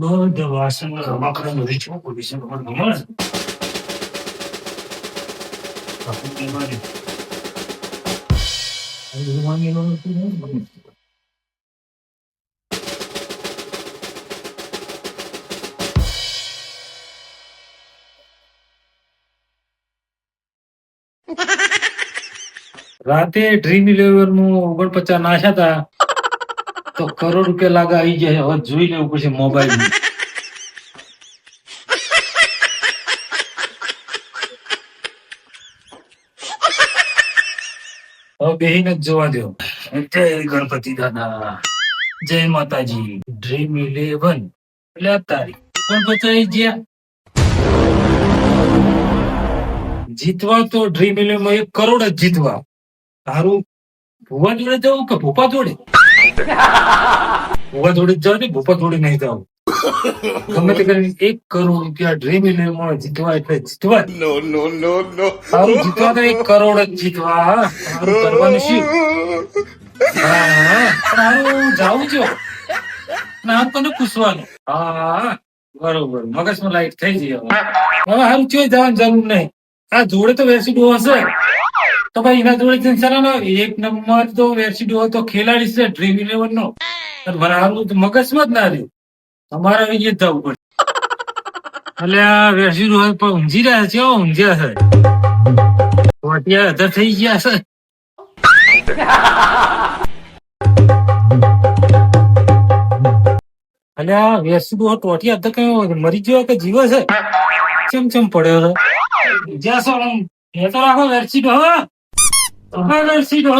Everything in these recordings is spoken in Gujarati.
બધા વાસણ રમાકડા બધી છો છે ખબર ખબર બાપુ કે મારે આ બધું માંગેલું નથી ને. રાતે ડ્રીમ ઇલેવનનું ઓગણપચાસ નાખ્યા હતા. તો કરોડ રૂપિયા લાગે આવી જાય. હવે જોઈ લેવું પછી મોબાઈલ હવે બેહીને જ જોવા દો જય ગણપતિ દાદા. જય માતાજી. ડ્રીમ ઇલેવન એટલે આ તારીખ. ઓગણપચાસ ગયા? જીતવા તો ડ્રીમ ઇલેવન એક કરોડ જ જીતવા. તારું ભુવા જોડે જવું કે ભૂપા જોડે? ભુવા થોડી જાવ ને ભૂપા થોડી નહીં જાવ ગમે તે કરીને એક કરોડ રૂપિયા ડ્રીમ ઇલેવન જીતવા એટલે જીતવા નો નો નો નો no. જીતવા તો એક કરોડ જ જીતવા હા. કરવાનું શું હા. તારું જાવું ના તને પૂછવાનું. હા બરોબર. મગજમાં લાઈટ થઈ જઈ હવે. હવે હારું ચોય જવાની જરૂર નહીં. આ જોડે તો વેસી વેરસીડો હશે તો ભાઈ એના જોડે જઈને એક નંબર તો વેરસીડો તો ખેલાડી છે ડ્રીમ ઇલેવન નો. તો મગજમાં જ ના રહ્યું. તમારે એ જવું પડે એટલે આ વેરસીડો પણ ઊંઘી રહ્યા છે હો, ઊંઘ્યા છે. વાટિયા અધર થઈ ગયા છે. એટલે આ વેરસીડો ટોટિયા અધર કયો મરી ગયો કે જીવે છે? ચમ ચમ પડ્યો છે? જ્યાં સો એ તો રાખો વેરસીડો હવે હવે વેરસીડો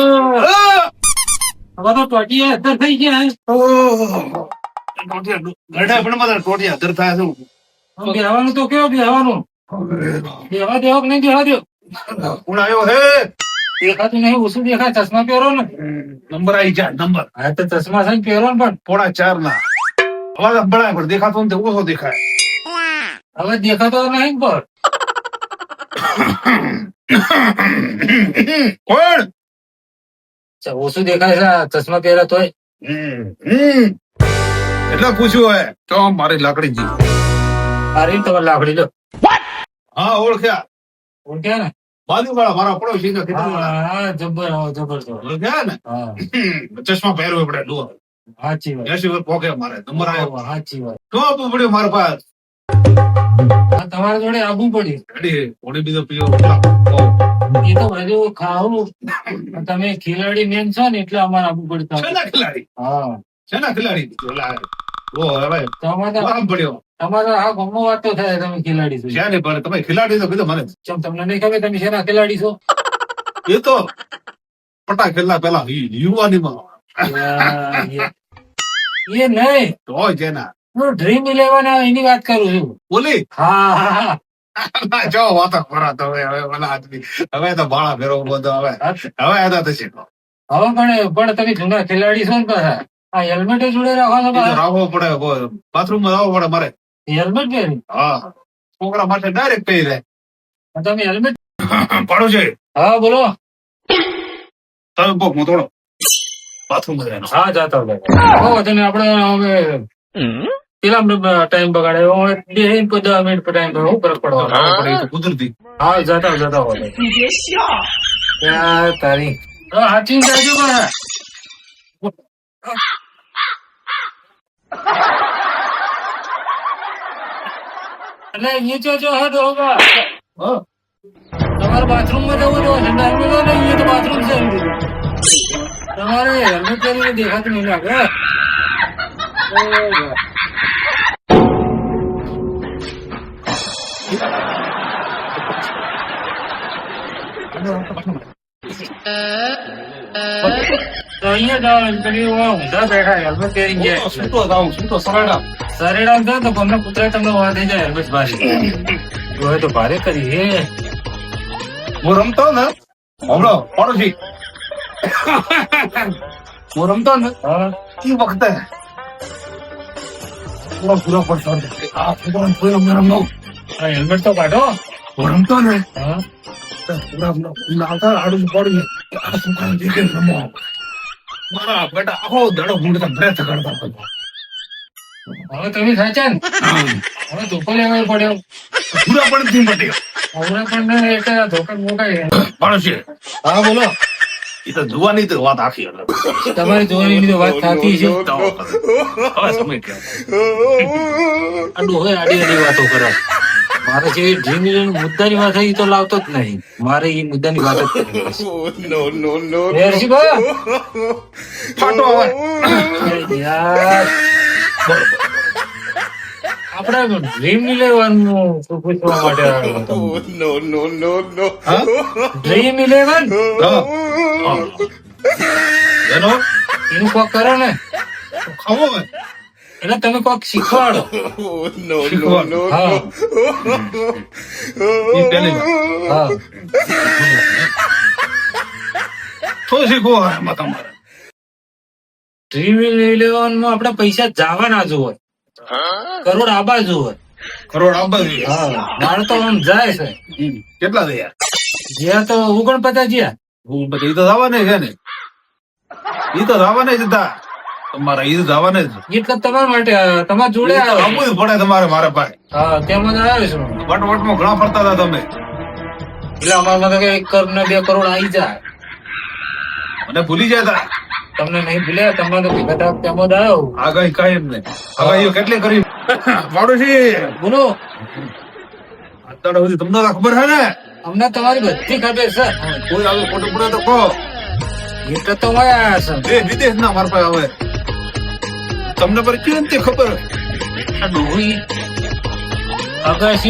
હવે તો ટોટિયા અધર થઈ ગયા. ગરડા પણ મારા ટોટિયા અધર થાય છે. બેહવાનું તો કેવો બેહવાનું? બેહવા દેવો કે નહીં બેહવા દેવો? કોણ આવ્યો હે? દેખાતું નહીં ઓછું દેખાય ચશ્મા પહેરો ને. નંબર આવી જાય નંબર. હા તો ચશ્મા છે પહેરો ને પણ. પોણા ચાર ના અવાજ સંભળાય પણ દેખાતો ને ઓછો દેખાય. હવે દેખાતો નહીં પણ. કોણ? ઓછું દેખાય છે ચશ્મા પહેરા તોય. એટલે પૂછ્યું હોય તો મારી લાકડી જી આ તમારી લાકડી લો. હા ઓળખ્યા ઓળખ્યા ને? બાજુવાળા મારા પડોશી તો કીધું હા જબર હા, જબર તો. ઓળખ્યા ને? હા. ચશ્મા પહેરવું પડે લો સાચી વાત. એસી પોકે મારે નંબર આવ્યો. સાચી વાત. તો આપવું પડ્યું મારા પાસે. તમારા જોડે આવવું પડ્યું બીજો એ તો બધું ખાવું તમે ખેલાડી મેન છો ને એટલે અમારે આવવું પડતા ખેલાડી? હા. શેના ખેલાડી? ઓલા ઓ હવે તમારે પડ્યો? તમારે આ ગમો વાતો થાય તમે ખેલાડી છો. શેની પણ તમે ખેલાડી તો કીધું મને. ચમ તમને નહીં ખબર તમે શેના ખેલાડી છો? એ તો પટા ખેલના પેલા યુવાનીમાં. એ નહીં. તો જેના. હું ડ્રીમ ઇલેવન એની વાત કરું છું. બોલી? હા. જો વાતો કરો તમે. હવે હવે ઓલા આદમી. હવે તો બાળા ફેરવો બધો હવે હવે એના તો શીખો હવે પણ પણ તમે જૂના ખેલાડી છો ને પાછા. આ હેલ્મેટ જોડે રાખો છો રાખવો પડે. બાથરૂમમાં રાખવો પડે મારે. હેલ્મેટ પહેરી? હા. છોકરા માટે ડાયરેક્ટ કહી દે તમે હેલ્મેટ? પડો છે. હા બોલો. તમે કોક હું થોડો. બાથરૂમ. હા જાતા હો તમે આપણે હવે પેલા ટાઈમ બગાડ્યો. બે દસ મિનિટ ટાઈમ બગાડે શું ફરક પડવાનો રાખવો પડે એ તો કુદરતી. હા જતા જતા હોય. ત્યાં તારી. હાચી જાજો પણ એટલે એ જો હા તો હોગા તમારે બાથરૂમમાં જવું જો ઠંડા હોય ને એ તો બાથરૂમ છે એમ કીધું. તમારે હેલ્મેટ પહેરીને દેખાતું નહીં લાગે સરાડા તો તમને કૂતરા તમને વા થઈ જાય હેલ્મેટ ભારે હવે તો ભારે કરી હે હું રમતો ને? હમણો પડોશી હું રમતો ને એ વખતે પૂરો પૂરો પડતો આ છોકરાને કોઈ રમે રમનો હેલ્મેટ તો કાઢો હું રમતો ને હા મારા બેટા આખો દાડો હું બ્રેથ કરતા હતો હવે તમે સાચા ને? હવે ધોકો લેવા પડ્યો. પૂરા પણ થી મટ્યો હમણાં પણ ને એક ધોકા મોકાય પાડોશી હા બોલો. એ તો જોવાની તો વાત આખી અલગ તમારી જોવાની તો વાત થતી છે. હવે સમય કે આ ડોહે આડી આડી વાતો કરે. મારે જે ડ્રીમ મુદ્દાની વાત થઈ તો લાવતો જ નહીં. મારે એ મુદ્દાની વાત જ કરવી નો ફાટો હવે. આપણે ડ્રીમ ઇલેવન પૂછવા માટે નો નો નો નો ડ્રીમ ઇલેવન. એનો એનું કોક કરો ને ખાવો હવે. એટલે તમે કોક શીખવાડો. હા. શું શીખવું એમાં તમારે. ડ્રીમ ઇલેવનમાં આપણે પૈસા જવાના જોવે કરોડ આબા જોવે કરોડ આબા જોઈએ મારે તો આમ જાય છે. કેટલા થયા? જ્યાં તો ઓગણપચાસ જ્યાં ઓગણપચાસ પછી ઈ તો જવાને છે ને? એ તો જવાને જ હતા. તમારે ઈદ જવાને જ એટલે તમારા માટે. તમારા જોડે આવવું પડે તમારે મારા પાસે હા તેમાં જ આવ્યો છું. વટ વટમાં ઘણા ફરતા હતા તમે. એટલે અમારા કે એક કરોડ ને બે કરોડ આવી જાય. મને ભૂલી જાય તા. તમને નહીં ભૂલ્યા તમને તો ભેગા તેમાં જ આવ્યો. કઈ કઈ એમ નહીં. એ કેટલી કરી પાડોશી! બોલો. અત્યારે સુધી તમને તો ખબર છે ને? અમને તમારી બધી ખબર છે. કોઈ આવે ખોટું પડે તો કહો. એટલે તો આવ્યા છે. દેશ વિદેશ ના મારા પાસે આવે તમને પર કેમ તે ખબર? ડોહી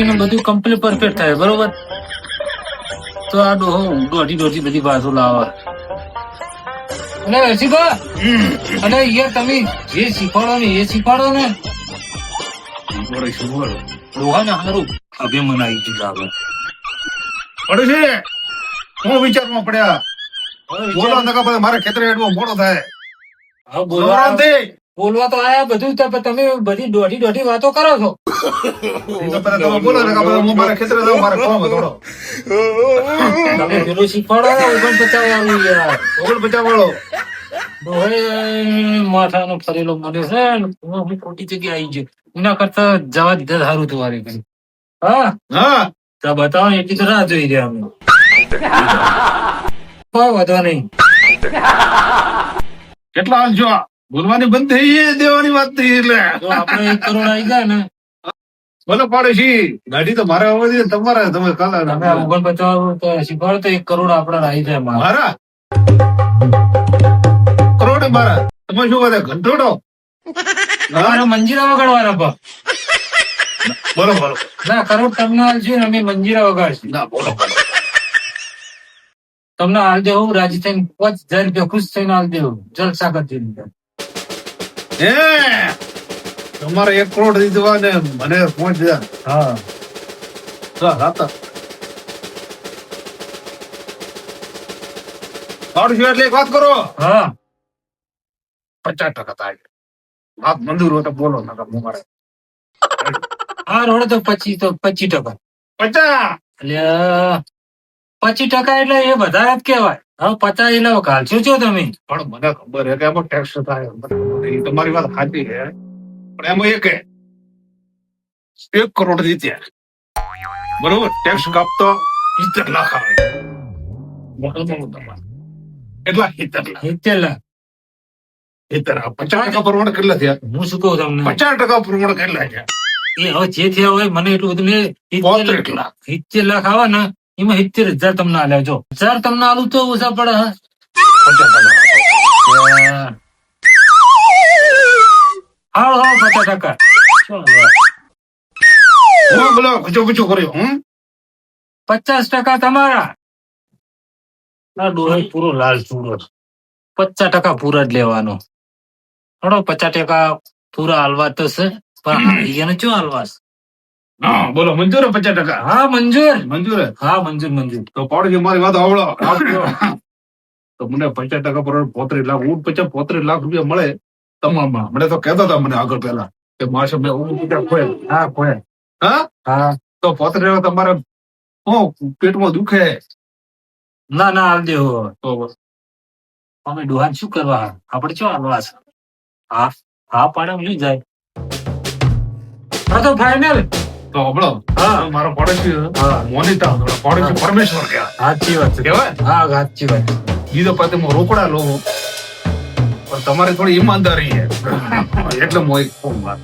નું બધું કમ્પ્લીટ પરફેક્ટ થાય બરોબર? તો આ ડોહો દોઢી દોઢી બધી બાજુ લાવે. અને રસિકા અને યાર તમે જે શીખવાડો ને એ શીખવાડો ને. બોલો શું બોલો? ડોહા ને સારું અભિમન આવી ગયું આગળ પડોશી હું વિચારમાં પડ્યા. બોલો નકા મારે ખેતરે હેડવો મોડો થાય. હા, બોલવા નવરાત્રી. બોલવા તો આયા બધું તમે બધી દોઢી દોઢી વાતો કરો છો. તમે પેલું શીખવાડો ને ઓગણપચાસ વાળું યાર. વાળો. માથાનો ફરેલો મને છે હું ખોટી જગ્યાએ આવી ગયો. એના કરતા જવા દીધા સારું તમારે કઈ હા? હા. તો બતાવો એટલી તો રાહ જોઈ રહ્યા અમે. કોઈ વાંધો નહીં. કેટલા હાલ જો બોલવાની બંધ થઈ છે દેવાની વાત થઈ એટલે. આપણે એક કરોડ આવી જાય ને. ભલે પાડોશી ગાડી તો મારે આવવા તમારા તમારે તમે કાલે તમે ઓગણપચાસ તો શીખવાડો તો એક કરોડ આપડે આવી જાય મારા. કરોડ મારા. તમે શું કહે ઘંટોડો? મંજીરા વગાડવાના પણ. બોલો બોલો. ના કરોડ તમને આવશે ને અમે મંજીરા વગાડશું. ના બોલો બોલો. તમને હાલ દેવું રાજી થઈને પાંચ હજાર રૂપિયા ખુશ થઈને હાલ દેવું જલસા કરતી રીતે. હે? તમારે એક કરોડ દીધવા ને મને પાંચ હજાર હા. રાતા. પાડોશી એટલે એક વાત કરો. હા. પચાસ ટકા થાય. વાત મંજૂર હોય તો બોલો નકર હું મારે. હા રોડ તો પચીસ તો પચીસ ટકા. પચાસ? એટલે પચીસ ટકા એટલે એ વધારે જ કહેવાય. હવે પચાસ એટલે ઘાલશો છો તમે? પણ મને ખબર છે કે એમાં ટેક્સ થાય. એ તમારી વાત સાચી છે. પણ એમાં એક એક કરોડ જીત્યા. બરોબર? ટેક્સ કાપતો સિત્તેર લાખ આવે. એટલા સિત્તેર લાખ. સિત્તેર લાખ. પચાસ ટકા પ્રમાણ કેટલા થયા? હું શું કહું તમને? પચાસ ટકા પ્રમાણ કેટલા થયા? એ હવે જે થયા હોય મને એટલું બધું પોત્રીસ લાખ. સિત્તેર લાખ આવે ને એમાં સિત્તેર હજાર તમને આલ્યા જો. હજાર તમને આલું તો ઓછા પડે હા? પચાસ ટકા. ટકા. હું બોલો ખચો ખચો કર્યો હું પચાસ ટકા તમારા આ ડોહે પૂરો લાલ ચૂડો છે. પચાસ ટકા પૂરા જ લેવાનો હડો પચાસ ટકા પૂરા હાલવા તો છે પણ એને શું હાલવા? હા બોલો મંજૂર પચાસ ટકા હા મંજૂર મંજૂર હા મંજૂર મંજૂર તો પાડોશી મારી વાત આવડો. તો મને પચાસ ટકા પર પોત્રીસ લાખ ઉઠ પચાસ પોત્રીસ લાખ રૂપિયા મળે તમામ મને તો કહેતા હતા મને આગળ પહેલા કે માસે મેં હું કોઈ. હા? હા. તો પોત્રીસ લાખ તમારે શું પેટમાં દુખે? ના ના હાલ દેવો તો અમે ડોહાન શું કરવા? આપણે શું હાલવા છે? હા હા પાડે લઈ જાય. હા તો ફાઈનલ તો હમણાં? હા. મારો પડોશી હા. મોનિતા પડોશી પરમેશ્વર કહેવાય. સાચી વાત કહેવાય? હા સાચી વાત બીજો પાસે હું રોકડા લો. પણ તમારે થોડી ઈમાનદારી છે. એટલે હું એક ફોન વાત.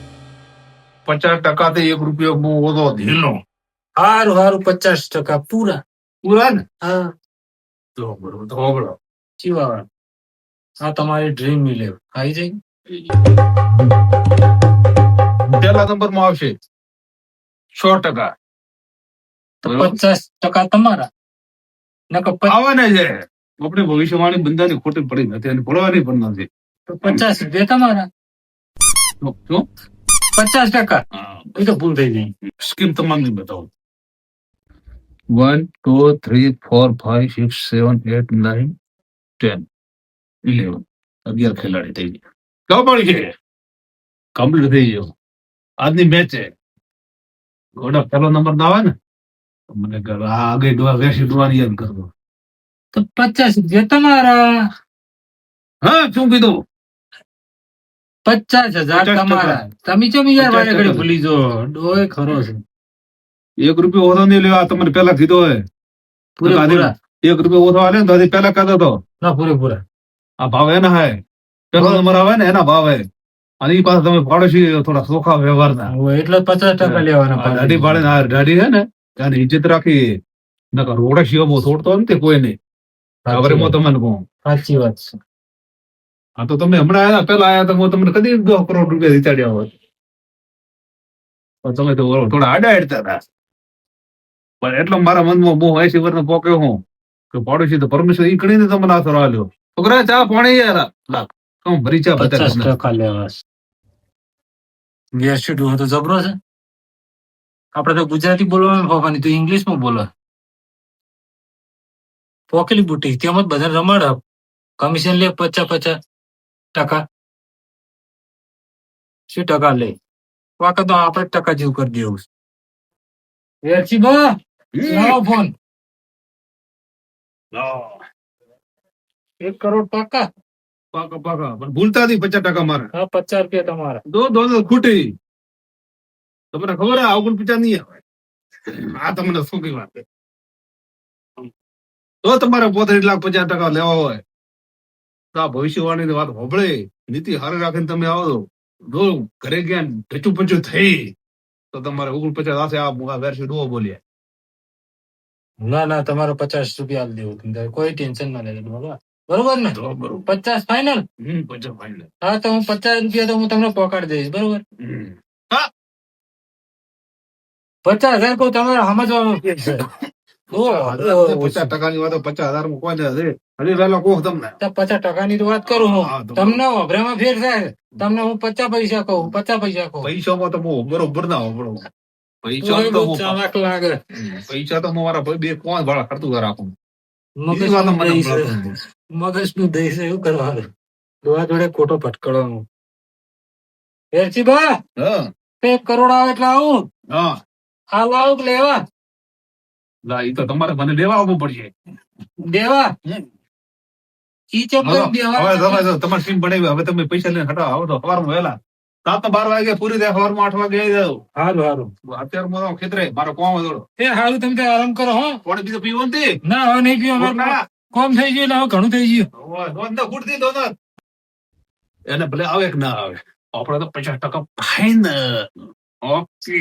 પચાસ ટકા થી એક રૂપિયો બહુ ઓછો ધીલો હારું હારું પચાસ ટકા પૂરા. પૂરા ને? હા. તો બરોબર તો ચીવા આ તમારી ડ્રીમ મિલે. આવી જાય પહેલા નંબરમાં આવશે. સો ટકા. પચાસ ટકા તમારા. નકર પ- આવે ને છે. આપણે ભવિષ્યવાણી બંધાની ખોટી પડી નથી અને પડવાની પણ નથી. પચાસ રૂપિયા તમારા. શું? પચાસ ટકા. એ તો ભૂલ થઈ ગઈ. સ્કીમ તમામની બતાવો. One two three four five six seven eight nine ten eleven અગિયાર ખેલાડી થઈ ગયા. કયો પડી છે? કમ્પ્લીટ થઈ ગયો. આજની મેચ છે. ઘોડા પહેલો નંબર ના આવે ને? મને આગળ ડોવા વેસી ડોવાની યાદ કરતો તો પચાસ રૂપિયા તમારા હા શું કીધું? પચાસ હજાર તમારા. તમે ચમ યાર 50 વારે ઘડી ભૂલી જો ડોય ખરો છે. એક રૂપિયો ઓછો નહીં લેવા તમને પેલા કીધો હોય પૂરે એક રૂપિયો ઓછો આલે ને તો પેલા કહેતો તો ના પૂરે પૂરા આ ભાવ એના હે. પેલો હા. નંબર આવે ને એના ભાવ. હે અને ઈ પાસે તમે પાડોશી થોડા સોખા વ્યવહારના. એટલે પચાસ ટકા લેવાના દાઢી પાડે દાઢી છે ને ત્યાંની ઇજ્જત રાખી. નકર રોડશીઓ બહુ થોડતો નથી કોઈ નહીં. ખબર હું તમને કહું સાચી વાત છે. આ તો તમે હમણાં આયા પેલા આયા તો હું તમને કદી દો કરોડ રૂપિયા જીતાડ્યા હોત. તમે તો થોડા આડા હેડતા હતા. પણ એટલો મારા મનમાં બહુ એસી વર્ષ પોકે હું કે પાડોશી તો પરમેશ્વર ઈ કણીને તમને આશરો આલ્યો. છોકરા ચા પાણી યાર કમ ભરી ચા પચાસ ટકા લેવા ગેરશીટ હોય તો જબરો છે. આપડે તો ગુજરાતી બોલવાનું ફોફાની તું ઇંગ્લિશમાં બોલો. પોકેલી બુટી તેમજ જ બધા રમાડ કમિશન લે પચાસ પચાસ ટકા. શું ટકા લે? વાકે તો આપણે ટકા જેવું કરી દેવું વેરસી બા લાવો ફોન એક કરોડ પાકા પાકા પાકા. પણ ભૂલતા નથી પચાસ ટકા મારે. હા પચાસ રૂપિયા તમારા. દો દો ખૂટી. તમને ખબર હે પણ પચાસ નહીં આવે. આ તમને શું કઈ વાત? તો તમારે પોત્રીસ લાખ પચાસ ટકા લેવા હોય. તો આ ભવિષ્યવાણી વાત હોભળે નીતિ હારે રાખીને તમે આવો જો ઘરે ગયા ઢચું પચું થઈ તો તમારે ઓગણપચાસ આશે આ વેરસી ડોવો બોલ્યા. ના ના તમારે પચાસ રૂપિયા આપી દેવું. તમને કોઈ ટેન્શન ના લેજો બાબા. બરોબર ને? બરોબર. પચાસ ફાઈનલ પચાસ ફાઈનલ હા તો હું પચાસ રૂપિયા તો હું તમને પોકાડી દઈશ બરોબર. પચાસ હજાર કહું તમારે સમજવાનું પચાસ ટકાની વાત પચાસ હજાર મૂકવા દે હજી. વહેલો કહું તમને. પચાસ ટકાની તો વાત કરું હું. તમને અભરામાં ફેર થાય. તમને હું પચાસ પૈસા કહું પચાસ પૈસા કહું. પૈસામાં તો હું બરોબર ના હોબળો પૈસા તો હું ચાલાક લાગે. પૈસા તો હું મારા બે કોણ ભાડા ખર્ચું મળતું નથી. મગજનું દઈ છે. એવું કરવાનું. દોવા જોડે ખોટો ભટકડવાનું ફેરસી બા હા. એક કરોડ આવે એટલે આવું. હા. હાલ આવું લેવા? તો તમારે મને લેવા આવવું પડશે. દેવા? હમ. ઈ ચોક્કસ હવે દેવા. તમે ટીમ બનાવી હવે તમે પૈસા લઈને હટાવો આવો તો સવારમાં વહેલા. સાત બાર વાગે પૂરી થાય સવારમાં આઠ વાગે જાવ હારું હારું. અત્યારે મારો ખેતરે મારો કોમ હતો. એ હારું તમે આરામ કરો હો. પાણી બીજું પીવું નથી? ના હવે નહીં પીવા ના. કોમ થઈ ગયું એટલે ઘણું થઈ ગયું. એને ભલે આવે કે ના આવે. આપણે તો પચાસ ટકા ફાઈન ઓકે.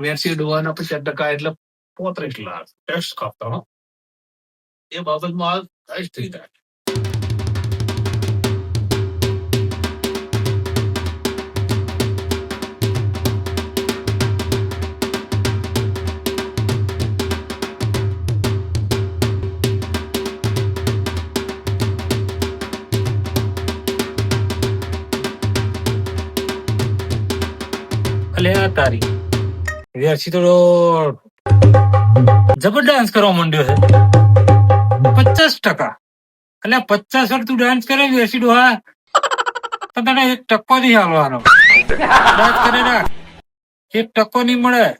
વેરસી ડોવાના પચાસ ટકા એટલે પોત્રીસ લાખ ટેક્સ કાપતા એ બાબતમાં હાલ કાંઈ થઈ જાય અલે આ તારી વ્યાસી તો જબર ડાન્સ કરવા માંડ્યો છે. પચાસ ટકા. એટલે પચાસ વાર તું ડાન્સ કરે વ્યાસી ડોહા? તો તને એક ટકો નહીં હાલવાનો. ડાન્સ કરે એક ટકો નહીં મળે.